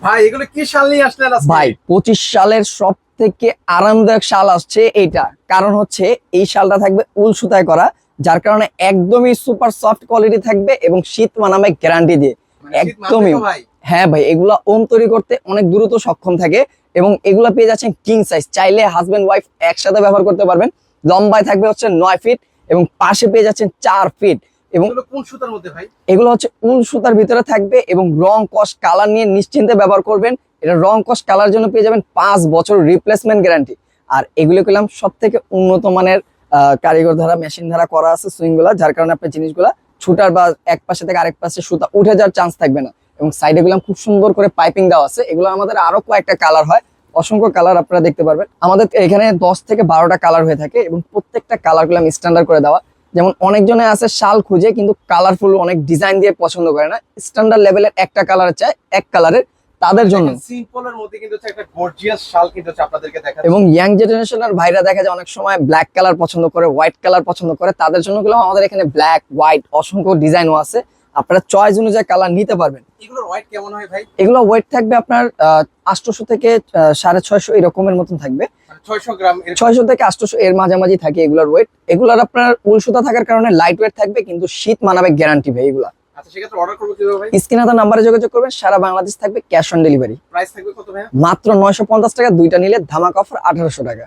ভাই এগুলো কি শাল নিয়ে আসলেন? ভাই পঁচিশ সালের সব থেকে আরামদায়ক শাল আসছে এইটা। কারণ হচ্ছে এই শালটা থাকবে উল সুতায় করা যার কারণে একদমই সুপার সফট কোয়ালিটি থাকবে এবং শীত মানামে গ্যারান্টি দিয়ে। মানে একদমই। হ্যাঁ ভাই এগুলা ওম তৈরি করতে অনেক দ্রুত সক্ষম থাকে এবং এগুলা পেয়ে যাচ্ছেন কিং সাইজ চাইলে হাজবেন্ড ওয়াইফ একসাথে ব্যবহার করতে পারবেন। লম্বায় থাকবে হচ্ছে নয় ফিট এবং পাশে পেয়ে যাচ্ছেন চার ফিট এবং কোন সুতার মধ্যে ভাই? এগুলো হচ্ছে উল সুতার ভিতরে থাকবে এবং রং কস কালার নিয়ে নিশ্চিন্তে ব্যবহার করবেন। এটা রং কস কালার জন্য পেয়ে যাবেন পাঁচ বছর রিপ্লেসমেন্ট গ্যারান্টি আর এগুলো পেলাম সব থেকে উন্নত মানের কারিগর ধারা মেশিন ধারা করা আছে সুইংগুলা যার কারণে আপনার জিনিসগুলা ছুটার বা এক পাশে থেকে আরেক পাশে সুতা উঠে যাওয়ার চান্স থাকবে না। এবং সাইডে গুলাম খুব সুন্দর করে পাইপিং দেওয়া আছে। এগুলো আমাদের আরও কয়েকটা কালার হয়। অসংখ্য কালার আপনারা দেখতে পারবেন। আমাদের এখানে দশ থেকে বারোটা কালার হয়ে থাকে এবং প্রত্যেকটা কালার গুলাম স্ট্যান্ডার্ড করে দেওয়া। যেমন অনেকজনে আছে শাল খুঁজে কিন্তু কালারফুল অনেক ডিজাইন দিয়ে পছন্দ করে না। স্ট্যান্ডার্ড লেভেলের একটা কালার চায় এক কালারের তাদের জন্য। সিম্পলের মধ্যে কিন্তু একটা গর্জিয়াস শাল কিন্তু আপনাদেরকে দেখা এবং ইয়াং জেনারেশনের ভাইরা দেখা যায় অনেক সময় ব্ল্যাক কালার পছন্দ করে হোয়াইট কালার পছন্দ করে তাদের জন্যগুলো আমাদের এখানে ব্ল্যাক হোয়াইট অসংখ্য ডিজাইনও আছে। আপনারা চয়েস অনুযায়ী কালার নিতে পারবেন। এগুলোর ওয়াইট কেমন হয় ভাই? এগুলো ওয়েট থাকবে আপনার আটশোশো থেকে সাড়ে ছয়শো এরকমের মতন থাকবে। ছয়শো থেকে আটশো এর মাঝামাঝি থাকে এগুলোর ওয়েট এগুলোর আপনার উল সুতা থাকার কারণে লাইট ওয়েট থাকবে কিন্তু শীত মানাবে গ্যারান্টি ভাই এগুলা। আচ্ছা স্ক্রিনে নাম্বারে যোগাযোগ করবেন সারা বাংলাদেশ থাকবে ক্যাশ অন ডেলিভারি মাত্র নয়শো পঞ্চাশ টাকা দুইটা নিলে ধামাক অফার আঠারোশো টাকা।